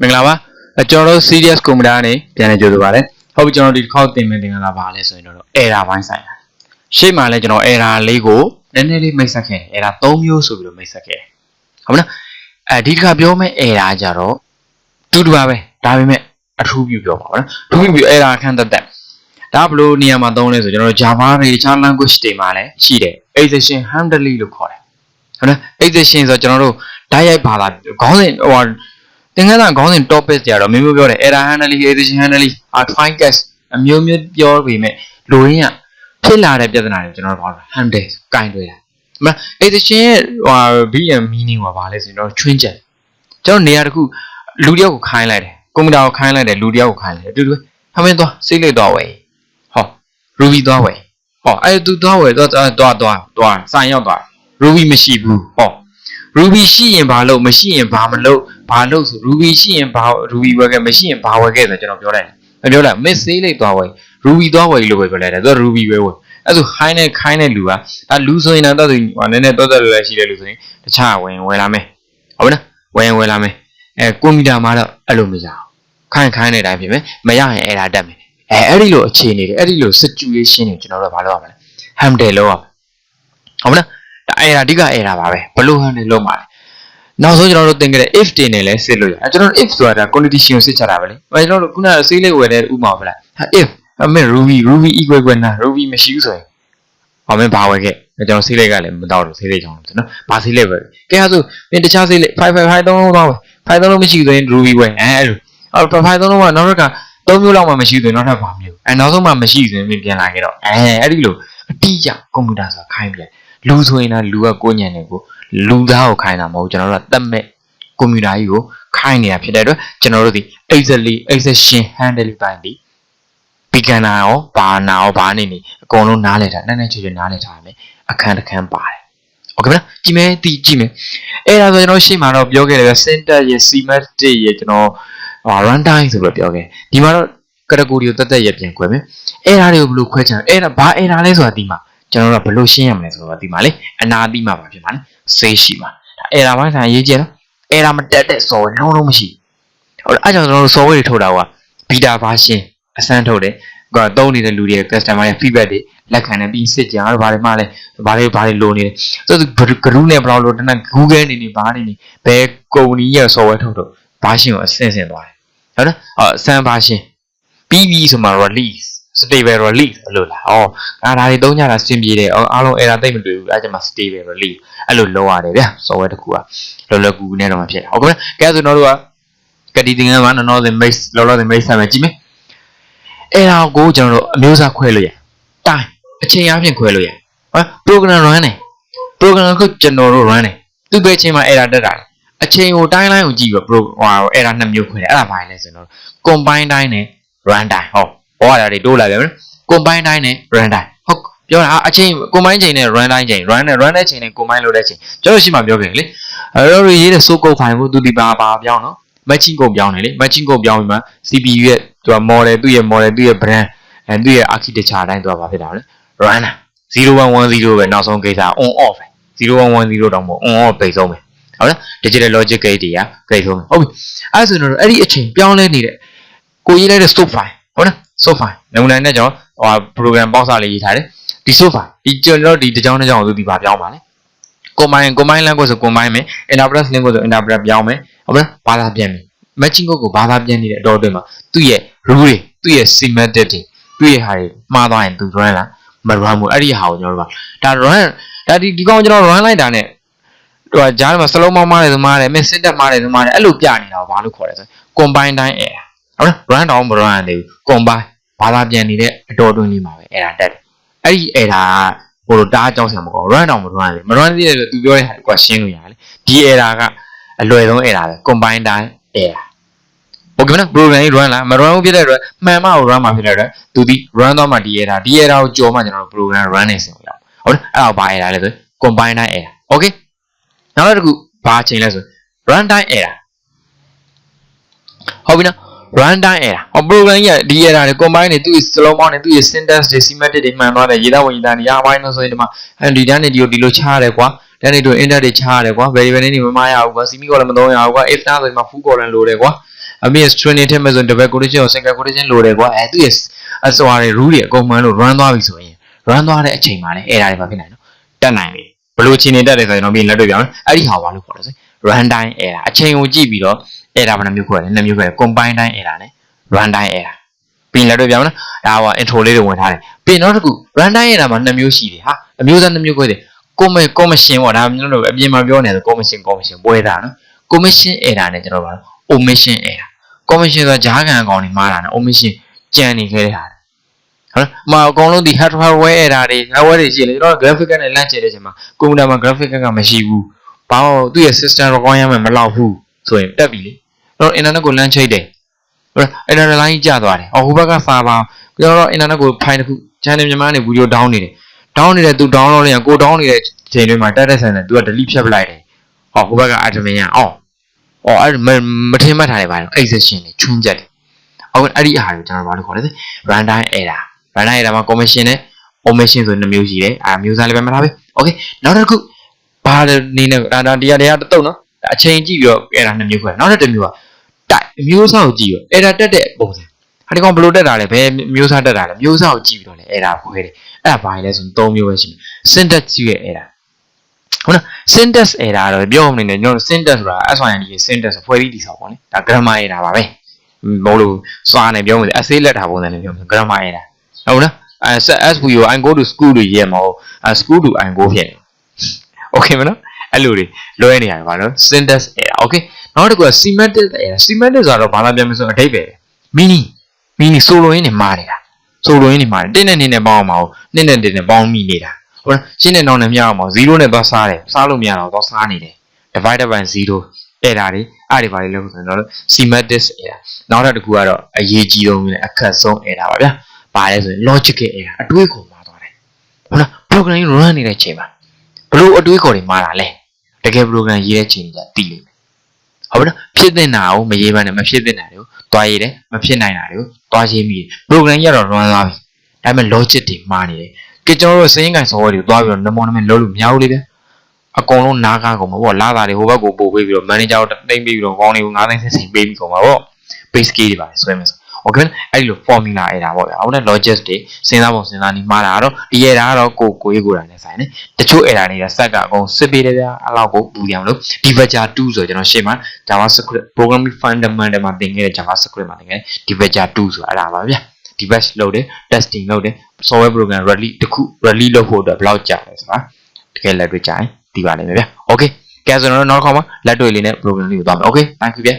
မင်္ဂလာပါအဲကျွန်တော်တို့ serious computer ကနေပြန်လည်ကြိုဆိုပါရစေဟုတ်ပြီကျွန်တော်ဒီတစ်ခေါက်သင်မယ်သင်ခန်းစာပါလဲဆိုရင်တော့ error ဘိုင်းဆိုင်တာရှေ့မှာလဲကျွန်တော် error လေးကိုနည်းနည်းလေးမိတ်ဆက်ခဲ့တယ် error ၃မျိုးဆိုပြီးတော့မိတ်ဆက်ခဲ့တယ်ဟုတ်မလားအဲဒီတစ်ခါပြောမယ့် error ကြတော့တူတူပါပဲဒါပေမဲ့အထူးပြုပြောပါဦးနော်အထူးပြု error ခန့်သက်သက်ဒါဘလို့နေရာမှာသုံးလဲဆိုကျွန်တော်တို့ Java တွေ Java language တွေမှာလည်းရှိတယ် exception handling လို့ခေါ်တယ်ဟုတ်လား exception ဆိုတော့ကျွန်တော်တို့ဓာတ်ရိုက်ဘာသာခေါင်းစဉ်ဟို သင်္ကန်းစာခေါင်းစဉ် topic တွေကတော့မျိုးမျိုးပြောတယ် error handling exception handling try catch အမျိုးမျိုးပြောပေမဲ့လူရင်းကဖြစ်လာတဲ့ပြဿနာတွေကျွန်တော်တို့ဘာလို့ handle ကင်တွေ့တာမလား exception ရဲ့ဟို BM meaning ကဘာလဲဆိုတော့ချွင်းချက်ကျွန်တော်နေရာတစ်ခုလူတယောက်ကိုခိုင်းလိုက်တယ်ကွန်ပျူတာကိုခိုင်းလိုက်တယ်လူတယောက်ကိုခိုင်းလိုက်တယ်အတူတူဟမင်းသွားစိတ်လိုက်သွားဝယ်ဟော ruby သွားဝယ်ဟောအဲ့သူသွားဝယ်သွားသွားသွားသွားစိုင်ရောက်သွား ruby မရှိဘူးဟော ruby ရှိရင်ဘာလို့မရှိရင်ဘာမလို့ ဘာလို့ဆို ruby ရှိရင်ဘာ ruby ဝယ်ခဲ့မရှိရင်ဘာဝယ်ခဲ့ဆိုကျွန်တော်ပြောလိုက်တယ်မပြောလိုက် miss သေးလိုက်သွားဝယ် ruby သွားဝယ်လို့ပဲပြောလိုက်တယ်သူက ruby ပဲဝယ်အဲ့ဆို high နဲ့ high နဲ့လူကအဲလူဆိုရင်တော့သူဟိုနည်းနည်းတော့တော့လည်းရှိတယ်လူဆိုရင်တခြားဝင်ဝယ်လာမယ်ဟုတ်နော်ဝင်ဝယ်လာမယ်အဲကွန်ပျူတာမှာတော့အဲ့လိုမရအောင်ခိုင်းခိုင်းတဲ့အတိုင်းဖြစ်မယ်မရရင်အဲ့ဒါတက်မယ်အဲအဲ့ဒီလိုအခြေအနေတွေအဲ့ဒီလို situation တွေကျွန်တော်တို့ကဘာလုပ်ရမလဲ handle လုပ်ရမယ်ဟုတ်မလားဒါအဲ့ဒါအဓိကအဲ့ဒါပါပဲဘလို့ handle လုပ်မှာလဲ နောက်ဆုံးကျွန်တော်တို့သင်ခဲ့တဲ့ if တင်နေလဲစစ်လို့ရအဲကျွန်တော်တို့ if ဆိုတာ condition ကိုစစ်ချတာပဲလေအဲကျွန်တော်တို့ခုနကစေးလေးဝယ်တဲ့ဥပမာပဲလား if အမေ ruby ruby equal equal နာ ruby မရှိဘူးဆိုရင်ဟောမင်းဘာဝယ်ခဲ့ကျွန်တော်စေးလေးကလည်းမတော့လို့စေးလေးချောင်းလို့ဆိုနော်ဘာစေးလေးပဲကဲဟာဆိုမင်းတခြားစေးလေး555သုံးလုံးတော့ပဲ5သုံးလုံးမရှိဆိုရင် ruby ဝယ်အဲအဲ့လိုအော်5သုံးလုံးကနောက်တစ်ခါသုံးမျိုးလောက်မှမရှိဆိုရင်နောက်ထပ်ဘာမျိုးအဲနောက်ဆုံးမှမရှိဆိုရင်မင်းပြန်လာခဲ့တော့အဲအဲ့ဒီလိုအတိအကျကွန်ပျူတာဆိုတာခိုင်းပြ လူဆိုရင်လည်းလူကကိုညံနေကိုလူသားကိုခိုင်းတာမဟုတ်ကျွန်တော်တို့ကတတ်မဲ့ကွန်ပျူတာကြီးကိုခိုင်းနေတာဖြစ်တဲ့အတွက်ကျွန်တော်တို့ဒီ exactly exception handling ပိုင်းဒီ beginner ရောဘာနာရောဘာနေနေအကုန်လုံးနားလည်တာနည်းနည်းချွတ်ချွတ်နားလည်ထားရမယ်အခန်းတစ်ခန်းပါတယ်โอเคမလားကြည့်မယ်တီးကြည့်မယ်အဲ့ဒါဆိုကျွန်တော်ရှေ့မှာတော့ပြောခဲ့တယ်ဗျ syntax ရဲ့ semantic ရဲ့ကျွန်တော်ဟို runtime ဆိုပြီးပြောခဲ့ဒီမှာတော့ category ကိုတက်တက်ရပြန်ခွဲမယ်အဲ့ဒါတွေကိုဘယ်လိုခွဲချင်လဲအဲ့ဒါဘာအဲ့ဒါလဲဆိုတာဒီမှာ ကျွန်တော်တို့ကဘယ်လိုရှင်းရမလဲဆိုတော့ဒီမှာလေအနာတိမှာပါဖြစ်မှာလေ say ရှိမှာအဲ့ဒါပိုင်းဆိုင်ရေးကြည့်နော်အဲ့ဒါမတက်တဲ့ software လုံးလုံးမရှိဟုတ်လားအဲ့ကြောင့်ကျွန်တော်တို့ software တွေထုတ်တာက beta version အစမ်းထုတ်တယ်ကသုံးနေတဲ့လူတွေ customer ရဲ့ feedback တွေလက်ခံတယ်ပြီးစစ်ကြတော့ဘာတွေမှလည်းဘာတွေဘာတွေလိုနေတယ်ဆိုတော့ group နဲ့ဘယ်လိုလိုတနက် Google နေနေဘာနေနေဘယ် company ရဲ့ software ထုတ်တော့ version ကိုအဆင့်ဆင့်သွားတယ်ဟုတ်နော်အော် sun version ပြီးပြီဆိုမှ release stable release လို့လားဩအဲ့ဒါတွေသုံးကြတာစင်ပြေတယ်အားလုံး error သိမ့်မတွေ့ဘူးအဲ့ကျမှ stable release အဲ့လိုလုပ်ရတယ်ဗျ software တစ်ခုကလောလောကူကူနဲ့တော့မဖြစ်ဟုတ်ကဲ့ကဲဆိုတော့တို့ကကတိတင်ငန်းမှာနော်နော်စင် base လောလောစင် base ဆက်မယ်ကြည့်မယ်အဲ့ဒါကိုကျွန်တော်တို့အမျိုးအစားခွဲလို့ရတိုင်းအချိန်အပြင်ခွဲလို့ရဟော program run နေ program ကိုကျွန်တော်တို့ run နေသူ့ပဲချိန်မှာ error တက်တာအချိန်ကိုတိုင်းတိုင်းကိုကြည့်ပြီး pro ဟို error နှစ်မျိုးခွဲတယ်အဲ့ဒါဘာလဲဆိုတော့ combine တိုင်းနဲ့ run time ဟော ဘောရတာတွေတိုးလာပြန်မယ် combine time နဲ့ run time ဟုတ်ပြောတာအချိန် combine ချိန်နဲ့ run time ချိန် run နဲ့ run တဲ့ချိန်နဲ့ combine လုပ်တဲ့ချိန်ကျွန်တော်ရှိမှပြောခဲ့လေအဲ့တော့ရေးတဲ့ so code file ကိုသူဒီပါပါပြောင်းနော် matching code ပြောင်းတယ်လေ matching code ပြောင်းပြီးမှ CPU ရဲ့သူက model သူ့ရဲ့ model သူ့ရဲ့ brand အဲသူ့ရဲ့ architecture အတိုင်းသူကဘာဖြစ်တာလဲ run 0110ပဲနောက်ဆုံးကိစ္စ on off ပဲ0110တောင်မဟုတ် on off ပိတ်ဆုံးပဲဟုတ်လား digital logic gate တွေကပိတ်ဆုံးပဲဟုတ်ပြီအဲ့ဆိုတော့အဲ့ဒီအချိန်ပြောင်းလဲနေတဲ့ကိုရေးလိုက်တဲ့ stop file ဟုတ်လား stop file နမူနာနဲ့ကျွန်တော်ဟို program ပေါက်စာလေးရေးထားတယ်ဒီ stop file ဒီကျွန်တော်ဒီတစ်ကြောင်းတစ်ကြောင်းကိုသူဒီပါပြောင်းပါလေ combine combine language ဆို combine မယ် interpret language ဆို interpret ပြောင်းမယ်ဟုတ်လားဘာသာပြန်မယ် matching code ကိုဘာသာပြန်နေတဲ့အတော်အတွင်းမှာသူ့ရဲ့ rule တွေသူ့ရဲ့ semantic တွေသူ့ရဲ့ဟာတွေမှားသွားရင်သူ run လားမ run ဘူးအဲ့ဒီဟာကိုကျွန်တော်တို့ကဒါ run ဒါဒီဒီကောင်ကျွန်တော် run လိုက်တာ ਨੇ ဟိုဂျားမှာစလုံးမောင်းမားတယ်ဆိုမားတယ်မင်းစစ်တက်မားတယ်ဆိုမားတယ်အဲ့လိုပြနေတာကိုဘာလို့ခေါ်လဲဆို combine တိုင်း error ဟုတ်လား run တောင်မ run နေဘူး combine ဘာသာပြန်နေတဲ့အတော်အတွင်းလေးမှာပဲ error တက်တယ်အဲ့ဒီ error ကဟိုလိုတားကြောက်ဆရာမကော run တောင်မ run လေမ run သေးတယ်လို့သူပြောတဲ့ဟာကွာရှင်းလို့ရတယ်လေဒီ error ကအလွယ်ဆုံး error ပဲ combine တိုင်း error โอเคမလား program ကြီး run လားမ run ဘူးဖြစ်တဲ့အတွက်မှန်မှကို run မှာဖြစ်တဲ့အတွက်သူဒီ run သွားမှဒီ error ဒီ error ကိုကြော်မှကျွန်တော်တို့ program run နေစင်ရအောင်ဟုတ်လားအဲ့ဒါဘာ error လဲဆို combine တိုင်း error โอเคနောက်တစ်ခုဘာချိန်လဲဆို run time error ဟုတ်ပြီနော် run time error ဟော program ကြီးကဒီ error တွေ combine တွေသူ့ slow mouse တွေသူ့ရဲ့ syntax တွေ semantic တွေမှန်သွားတယ်ရေးသားဝင်ရေးသားနေရပိုင်းလို့ဆိုရင်ဒီမှာအဲဒီတန်းနေဒီကိုဒီလိုချရတယ်ကွာတန်းနေတို့ index တွေချရတယ်ကွာ variable နေမမရဘူးကွာ semicolon မသုံးရဘူးကွာ if သားဆိုရင်မှာ full colon လိုတယ်ကွာအမေ string တွေထည့်မဲ့ဆို double quotation ကို single quotation လိုတယ်ကွာအဲသူ့ရဲ့အစွာတွေ rule တွေအကုန်မှန်လို့ run သွားပြီဆိုရင် run သွားတဲ့အချိန်မှာလည်း error တွေပါဖြစ်နိုင်နော်တက်နိုင်ပြီဘယ်လိုအခြေအနေတက်တယ်ဆိုရင်တော့ပြီးလက်တွေ့ပြောင်းအဲ့ဒီဟာဘာလို့ခေါ်လဲဆို run time error အချိန်ကိုကြည့်ပြီးတော့ error ဘယ်နှမျိုးခွဲလဲနှစ်မျိုးခွဲတယ် combine time error နဲ့ run time error ပြီးလက်တွေ့ပြောင်းနော်ဒါက intro လေးတွေဝင်ထားတယ်ပြီးနောက်တစ်ခု run time error မှာနှစ်မျိုးရှိတယ်ဟာအမျိုးသားနှစ်မျိုးခွဲတယ် commit commission ပေါ့ဒါမျိုးလို့အပြင်မှာပြောနေတယ် commission commission ပွဲတာနော် commission error နဲ့ကျွန်တော်ပါ omission error commission ဆိုတာဂျားကန်အကောင်တွေမှားတာနော် omission ကြံနေခဲ့တဲ့ဟာဟုတ်လားမအကောင်လုံးဒီ hardware error တွေ hardware တွေရှိတယ်ကျွန်တော် graphic ကနဲ့လန့်ချင်တဲ့အချိန်မှာ computer မှာ graphic ကမရှိဘူး ဘာလို့သူ့ရဲ့ system requirement မလောက်ဘူးဆိုရင်တက်ပြီလေကျွန်တော် internet ကိုလန့်ချိတ်တယ်ဟုတ်လား internet line ကျသွားတယ်အော်ဟိုဘက်က server ကျွန်တော် internet ကို file တစ်ခု channel မြန်မာကနေ video down နေတယ် down နေတဲ့သူ download နေရကို down နေတဲ့ချိန်တွေမှာတက်တက်ဆန်ဆန်သူက delete ဖြတ်ပလိုက်တယ်ဟောဟိုဘက်က admin ကအော်အော်အဲ့မထင်မှတ်ထားတယ်ပါတော့ exception တွေချွန်းချက်တယ်အော်အဲ့ဒီအားကိုကျွန်တော်ဘာလို့ခေါ်လဲ runtime error runtime error မှာ commission နဲ့ omission ဆိုနှစ်မျိုးရှိတယ်အာမျိုးစားလေးပဲမှတ်ထားပဲ okay နောက်တစ်ခု ဘာနေနဲ့ဒါတရားတရားတုံးနော်အချိန်ကြည့်ပြီးတော့ error နှစ်မျိုးခွဲနောက်တစ်မျိုးကတိုက်မျိုးစားကိုကြည့်ရော error တက်တဲ့ပုံစံဟာဒီကောင်ဘယ်လိုတက်တာလဲဘယ်မျိုးစားတက်တာလဲမျိုးစားကိုကြည့်ပြီးတော့လေ error ခွဲတယ်အဲ့ဒါဘာလဲဆိုရင်၃မျိုးပဲရှိတယ် syntax ရဲ့ error ဟုတ်လား syntax error တော့ပြောမနေနဲ့ကျွန်တော် syntax ဆိုတာ SYND ရဲ့ syntax ဖွဲ့ပြီးတည်ဆောက်ပါလေဒါ grammar error ပါပဲမဟုတ်လို့စွာနေပြောမယ် essay လက်ထားပုံစံနဲ့ပြောမယ် grammar error ဟုတ်လားအဲ SVO I go to school လို့ရေးမှာဟုတ် school to I go ဖြစ်နေ okay မနော်အဲ့လိုတွေလွဲနေရတယ်ဗာနော် syntax error okay နောက်တစ်ခုက semantic error semantic ဆိုတော့ဘာသာပြန်မဆိုအဓိပ္ပာယ် meaning meaning ဆိုလိုရင်းနေမှားနေတာဆိုလိုရင်းနေမှားတယ်တင်းနဲ့နင်းနဲ့ပေါင်းအောင်မဟုတ်နှစ်နဲ့တင်းနဲ့ပေါင်းမိနေတာဟုတ်လားရှင်းနဲ့နောင်နဲ့မြောက်အောင်မဟုတ်0နဲ့သွားစားတယ်စားလို့မရတော့သွားစားနေတယ် divided by 0 error တွေအဲ့ဒီပါလေလို့ဆိုတော့ semantic error နောက်တစ်ခုကတော့အရေးကြီးဆုံးနဲ့အခက်ဆုံး error ပါဗျာပါလဲဆိုရင် logical error အတွေးခေါ်မှာသွားတယ်ဟုတ်လား program run နေတဲ့အချိန်မှာ ဘလို့အတွေးခေါ်တွေမှားတာလဲတကယ် program ရေးတဲ့အချိန်ကြီးကတည်လိမ့်မယ်ဟုတ်ပြီနော်ဖြစ်တဲ့နာကိုမရေးဘဲနဲ့မဖြစ်တဲ့နာတွေကိုတွားရေးတယ်မဖြစ်နိုင်တာတွေကိုတွားရေးမိတယ် program ကြီးကတော့ run သွားပြီဒါပေမဲ့ logic တွေမှားနေတယ်ကဲကျွန်တော်တို့စရင်းကန် software တွေတွားပြီးတော့နမောနမေလုံးလို့မရဘူးလေဗျအကုန်လုံးနားကားကုန်မှာပေါ့လာတာတွေဟိုဘက်ကိုပို့ပေးပြီးတော့ manager ကိုတိမ့်ပေးပြီးတော့ကောင်းတွေကို9သိန်းဆက်စိမ်ပေးပြီးကုန်မှာပေါ့ base key တွေပါဆွဲမယ်ဆို okay အဲ့ဒီလို formula အဲ့ဒါပေါ့ဗျာဟုတ်တယ် logic တွေစဉ်းစားပုံစဉ်းစားနေမှားတာကတော့ဒီရတာကတော့ကိုကိုရေးကိုတာနဲ့ဆိုင်တယ်တချို့ error တွေကစက်ကအကုန်စစ်ပေးတယ်ဗျာအဲ့လောက်ကိုပူရအောင်လို့ debugger 2ဆိုကျွန်တော်ရှေ့မှာ javascript programming fundamental မှာသင်ခဲ့တဲ့ javascript မှာသင်ခဲ့တဲ့ debugger 2ဆိုတာအဲ့ဒါပါဗျာ debug လုပ်တယ် testing လုပ်တယ် software program release တခု release လုပ်ဖို့အတွက်ဘယ်လောက်ကြာလဲဆိုတာတကယ်လက်တွေ့ကြာရင်သိပါလိမ့်မယ်ဗျာ okay ကဲဆိုတော့နောက်တစ်ခါမှာလက်တွေ့လေးနဲ့ program လေးကိုသွားမယ် okay thank you ဗျာ